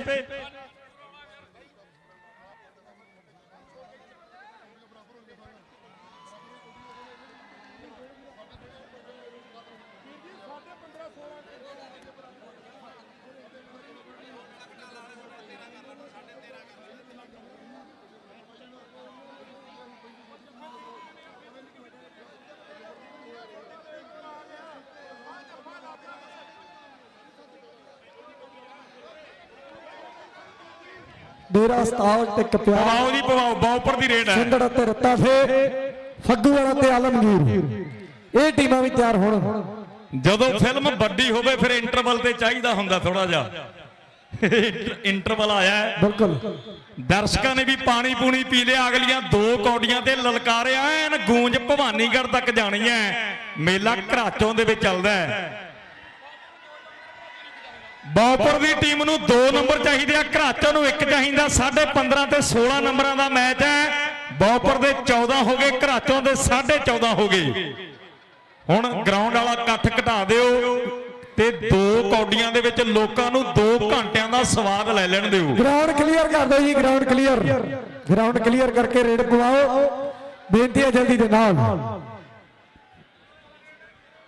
Speaker 3: ਡੇਰਾ ਉਸਤਾਦ ਤੇ ਕਪਿਆਲ
Speaker 1: ਪਵਾਓ ਜੀ ਪਵਾਓ ਬਾਉਪਰ ਦੀ ਰੇਡ ਹੈ।
Speaker 3: ਸਿੰਗੜ ਤੇ ਰੱਤਾ ਫੇ ਫੱਗੂ ਵਾਲਾ ਤੇ ਆਲਮਗੀਰ। ਇਹ ਟੀਮਾਂ ਵੀ ਤਿਆਰ ਹੋਣ।
Speaker 1: ਜਦੋਂ ਫਿਲਮ ਵੱਡੀ ਹੋਵੇ ਫਿਰ ਇੰਟਰਵਲ ਤੇ ਚਾਹੀਦਾ ਹੁੰਦਾ ਥੋੜਾ ਜਿਹਾ। ਇੰਟਰਵਲ ਆਇਆ ਹੈ।
Speaker 3: ਬਿਲਕੁਲ।
Speaker 1: ਦਰਸ਼ਕਾਂ ਨੇ ਵੀ ਪਾਣੀ ਪੂਣੀ ਪੀ ਲਿਆ। ਅਗਲੀਆਂ ਦੋ ਕੌਡੀਆਂ ਤੇ ਲਲਕਾਰਿਆ ਐਨ ਗੂੰਜ ਭਵਾਨੀਗੜ੍ਹ ਤੱਕ ਜਾਣੀ ਹੈ। ਮੇਲਾ ਘਰਾਚੋਂ ਦੇ ਵਿੱਚ ਚੱਲਦਾ ਹੈ। ਬਾਪਰ ਦੀ ਟੀਮ ਨੂੰ 2 ਨੰਬਰ ਚਾਹੀਦੇ ਆ, ਘਰਾਚੋਂ ਨੂੰ 1 ਚਾਹੀਦਾ 15.5 ਤੇ 16 ਨੰਬਰਾਂ ਦਾ ਮੈਚ ਹੈ। ਬਾਪਰ ਦੇ 14 ਹੋ ਗਏ, ਘਰਾਚੋਂ ਦੇ 14.5 ਹੋ ਗਏ। ਹੁਣ ਗਰਾਊਂਡ ਵਾਲਾ ਇਕੱਠ ਘਟਾ ਦਿਓ ਤੇ ਦੋ ਕੌਡੀਆਂ ਦੇ ਵਿੱਚ ਲੋਕਾਂ ਨੂੰ 2 ਘੰਟਿਆਂ ਦਾ ਸਵਾਦ ਲੈ ਲੈਣ ਦਿਓ।
Speaker 3: ਗਰਾਊਂਡ ਕਲੀਅਰ ਕਰ ਦਿਓ ਜੀ ਗਰਾਊਂਡ ਕਲੀਅਰ ਗਰਾਊਂਡ ਕਲੀਅਰ ਕਰਕੇ ਰੇਡ ਪਵਾਓ। ਬੇਨਤੀ ਹੈ ਜਲਦੀ ਦੇ ਨਾਲ।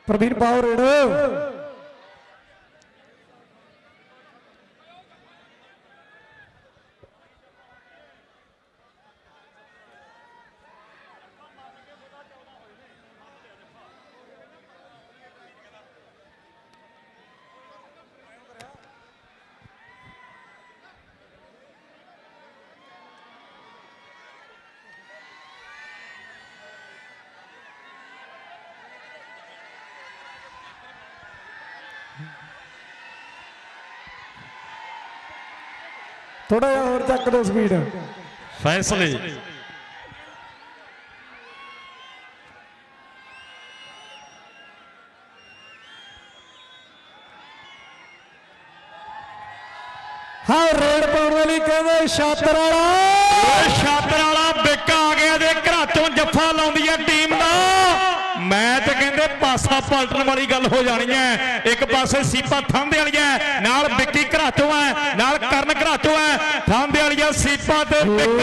Speaker 3: ਪ੍ਰਵੀਨ ਪਾਓ ਰੇਡ। ਥੋੜਾ ਜਿਹਾ ਹੋਰ ਚੱਕ ਦਿਓ ਸਪੀਡ
Speaker 1: ਫੈਸਲੇ
Speaker 3: ਹਾਂ ਰੇਡ ਪਾਉਣ ਵਾਲੀ ਕਹਿੰਦੇ ਛਾਤਰ ਵਾਲਾ।
Speaker 1: ਛਾਤਰ ਵਾਲਾ ਬਿੱਕ ਆ ਗਿਆ ਦੇ ਘਰਾਚੋਂ ਜੱਫਾ ਲਾਉਂਦੀ ਹੈ ਟੀਮ ਦਾ। ਮੈਂ ਤੇ ਕਹਿੰਦੇ ਪਾਸਾ ਪਲਟਣ ਵਾਲੀ ਗੱਲ ਹੋ ਜਾਣੀ ਹੈ ਇੱਕ ਪਾਸੇ ਸੀਪਾ ਥਾਂਦੇ ਵਾਲੀਆ ਨਾਲ ਵਿੱਕੀ ਘਰਾਚੋਂ ਹੈ ਨਾਲ ਕਰਨ ਹੈ ਵਾਲੀਆ ਸੀਪਾ ਤੇ ਬਿੱਕ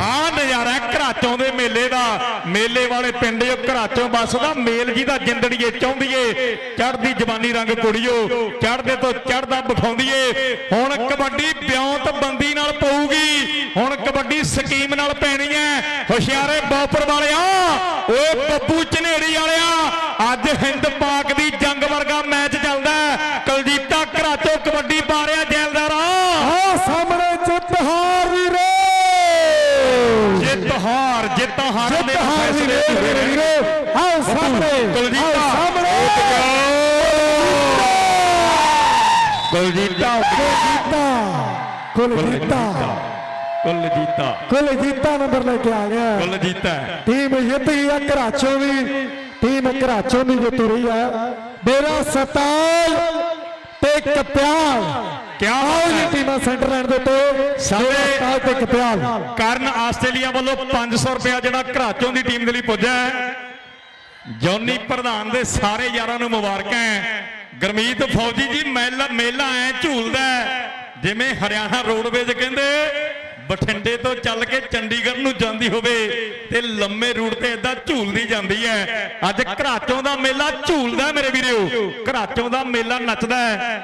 Speaker 1: ਆ ਨਜ਼ਾਰਾ ਘਰਾਚੋਂ ਦੇ ਮੇਲੇ ਦਾ ਮੇਲੇ ਵਾਲੇ ਪਿੰਡ ਜੋ ਘਰਾਚੋਂ ਵੱਸਦਾ ਮੇਲ ਜੀ ਦਾ ਜਿੰਦੜੀਏ ਚਾਹੁੰਦੀਏ ਚੜਦੀ ਜਵਾਨੀ ਰੰਗ ਕੁੜੀਓ ਚੜਦੇ ਤੋਂ ਚੜਦਾ ਵਿਖਾਉਂਦੀਏ। ਹੁਣ ਕਬੱਡੀ ਬਿਉਂਤ ਬੰਦੀ ਨਾਲ ਪਊਗੀ ਹੁਣ ਕਬੱਡੀ ਸਕੀਮ ਨਾਲ ਪੈਣੀ ਹੈ ਹੁਸ਼ਿਆਰੇ ਬਾਪਰ ਵਾਲਿਆ ਓਏ ਬੱਬੂ ਝਨੇੜੀ ਵਾਲਿਆ ਅੱਜ ਹਿੰਦ ਪਾਕ ਦੀ ਜੰਗ ਵਰਗਾ ਮੈਚ ਚੱਲਦਾ। ਕੁਲਜੀਤਾ ਕੁਲਜੀਤਾ ਕੁਲਜੀਤਾ
Speaker 3: ਕੁਲਜੀਤਾ ਨੰਬਰ ਲੈ ਕੇ ਆ ਗਿਆ।
Speaker 1: ਕੁਲਜੀਤਾ
Speaker 3: ਟੀਮ ਜਿੱਤ ਆ ਘਰਾਚੋਂ ਵੀ। ਟੀਮ ਘਰਾਚੋਂ ਵੀ ਜਿੱਤ ਰਹੀ ਆ। ਡੇਰਾ ਸਤਾਲ ਤੇ ਕਪਿਆਲ।
Speaker 1: ਕਿਆ
Speaker 3: ਜੀ ਟੀਮਾਂ ਸੈਂਟਰ ਲਾਈਨ ਦੇ ਉੱਤੇ।
Speaker 1: ਸਾਰੇ-
Speaker 3: ਤੇ ਕਪਿਆਲ।
Speaker 1: ਕਰਨ ਆਸਟ੍ਰੇਲੀਆ ਵੱਲੋਂ 500 ਰੁਪਇਆ ਜਿਹੜਾ ਘਰਾਚੋਂ ਦੀ ਟੀਮ ਦੇ ਲਈ ਪੁੱਜਾ ਹੈ। ਜੌਨੀ ਪ੍ਰਧਾਨ ਦੇ ਸਾਰੇ ਯਾਰਾਂ ਨੂੰ ਮੁਬਾਰਕਾਂ ਹੈ। ਗਰਮੀਤ ਫੌਜੀ ਜੀ, ਮੇਲਾ ਮੇਲਾ ਐ ਝੂਲਦਾ ਜਿਵੇਂ ਹਰਿਆਣਾ ਰੋਡਵੇਜ਼ ਕਹਿੰਦੇ, ਬਠਿੰਡੇ ਤੋਂ ਚੱਲ ਕੇ ਚੰਡੀਗੜ੍ਹ ਨੂੰ ਜਾਂਦੀ ਹੋਵੇ ਤੇ ਲੰਮੇ ਰੂਟ ਤੇ ਇਦਾਂ ਝੂਲਦੀ ਜਾਂਦੀ ਹੈ। ਅੱਜ ਘਰਾਚੋਂ ਦਾ ਮੇਲਾ ਝੂਲਦਾ ਹੈ ਮੇਰੇ ਵੀਰੋ। ਘਰਾਚੋਂ ਦਾ ਮੇਲਾ ਨੱਚਦਾ ਹੈ।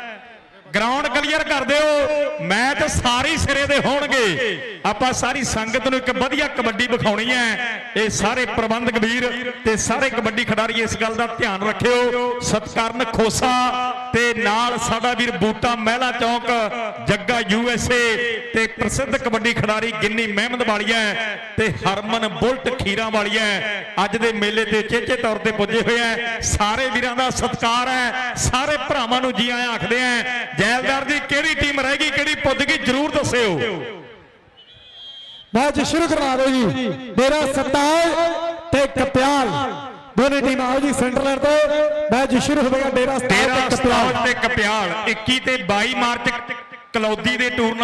Speaker 1: ਗਰਾਊਂਡ ਕਲੀਅਰ ਕਰ ਦਿਓ। ਮੈਚ ਸਾਰੇ ਸਿਰੇ ਦੇ ਹੋਣਗੇ। ਆਪਾਂ ਸਾਰੀ ਸੰਗਤ ਨੂੰ ਇੱਕ ਵਧੀਆ ਕਬੱਡੀ ਵਿਖਾਉਣੀ ਹੈ। ਇਹ ਸਾਰੇ ਪ੍ਰਬੰਧਕ ਵੀਰ ਤੇ ਸਾਰੇ ਕਬੱਡੀ ਖਿਡਾਰੀ ਇਸ ਗੱਲ ਦਾ ਧਿਆਨ ਰੱਖਿਓ। ਸਤਕਰਨ ਖੋਸਾ ਤੇ ਨਾਲ ਸਾਡਾ ਵੀਰ ਬੂਟਾ ਮਹਿਲਾ ਚੌਕ, ਜੱਗਾ ਯੂਐਸਏ ਤੇ ਪ੍ਰਸਿੱਧ ਕਬੱਡੀ ਖਿਡਾਰੀ ਗਿੰਨੀ ਮਹਿਮਦ ਵਾਲੀਆ ਤੇ ਹਰਮਨ ਬੁਲਟ ਖੀਰਾਂ ਵਾਲੀਆ ਅੱਜ ਦੇ ਮੇਲੇ ਤੇ ਚੇਚੇ ਤੌਰ ਤੇ ਪੁੱਜੇ ਹੋਏ ਆ ਸਾਰੇ ਵੀਰਾਂ ਦਾ ਸਤਿਕਾਰ ਹੈ। ਸਾਰੇ ਭਰਾਵਾਂ ਨੂੰ ਜੀ ਆਇਆਂ ਆਖਦੇ ਆ ਜੈਲਦਾਰ ਦੀ ਕਿਹੜੀ ਟੀਮ ਰਹਿ ਗਈ, ਕਿਹੜੀ ਪੁੱਜ ਗਈ, ਜਰੂਰ ਦੱਸਿਓ।
Speaker 3: ਮੈਚ ਸ਼ੁਰੂ ਕਰਵਾ ਦਿਓ ਜੀ। ਡੇਰਾ ਸਤਾਲ ਤੇ ਕਪਿਆਲ ਦੋਨੇ ਟੀਮਾਂ ਆਓ ਜੀ ਸੈਂਟਰ ਲਾਈਨ ਤੋਂ। ਮੈਚ ਸ਼ੁਰੂ ਹੋਵੇਗਾ ਡੇਰਾ ਸਤਾਲ
Speaker 1: ਤੇਰਾ
Speaker 3: ਤੇ ਕਪਿਆਲ
Speaker 1: ਸਤਾਲ ਤੇ ਕਪਿਆਲ 21 ਤੇ 22 ਮਾਰਚ ਕਲੌਦੀ ਦੇ ਟੂਰਨਾਮੈਂਟ